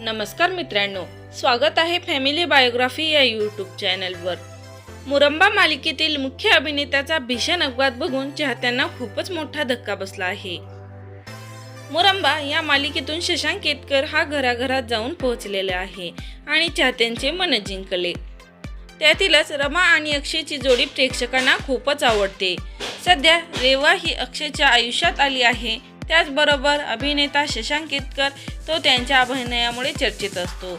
नमस्कार मित्रांनो स्वागत आहे फॅमिली बायोग्राफी या यूट्यूब चॅनलवर. मुरंबा मालिकेतील मुख्य अभिनेत्याचा भीषण अपघात बघून चाहत्यांना खूपच मोठा धक्का बसला आहे. मुरंबा या मालिकेतून शशांक केतकर हा घराघरात जाऊन पोहोचलेला आहे आणि चाहत्यांचे मन जिंकले. त्यातीलच रमा आणि अक्षयची जोडी प्रेक्षकांना खूपच आवडते. सध्या रेवा ही अक्षयच्या आयुष्यात आली आहे त्याचबरोबर अभिनेता शशांक केतकर तो त्यांच्या अभिनयामुळे चर्चेत असतो.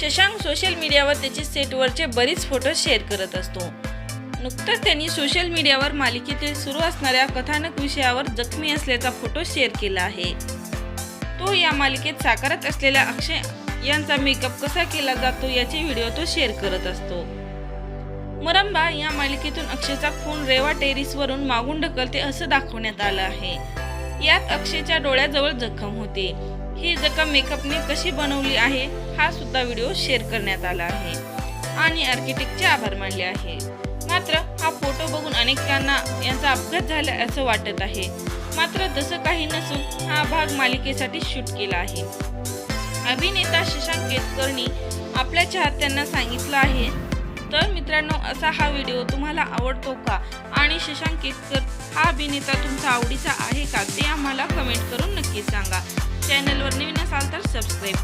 शशांक सोशल मीडियावर त्याचे सेटवरचे बरीच फोटो शेअर करत असतो. नुकतंच त्यांनी सोशल मीडियावर मालिकेतील सुरू असणाऱ्या कथानक विषयावर जखमी असल्याचा फोटो शेअर केला आहे. तो या मालिकेत साकारत असलेल्या अक्षय यांचा मेकअप कसा केला जातो याचे व्हिडिओ तो शेअर करत असतो. मरंबा या मालिकेतून अक्षयचा खून रेवा टेरिसवरून मागून ढकलते असं दाखवण्यात आलं आहे. यात अक्षयच्या डोळ्याजवळ जखम होते. ही जखम मेकअपने कशी बनवली आहे हा सुद्धा व्हिडिओ शेअर करण्यात आला आहे. आणि आर्किटेक्टचे आभार मानले आहे. मात्र हा फोटो बघून अनेकांना यांचा अपघात झाला असं वाटत आहे. मात्र तसं काही नसून हा भाग मालिकेसाठी शूट केला आहे. अभिनेता शशांक केतकरनी आपल्या चाहत्यांना सांगितलं आहे मित्रांनो असा हा व्हिडिओ तुम्हाला आवडतो का? आणि शशांक केतकर हा अभिनेता तुमचा आवडीचा आहे का? ते आम्हाला कमेंट करून नक्की सांगा. चॅनलवर नवीन असाल तर सबस्क्राईब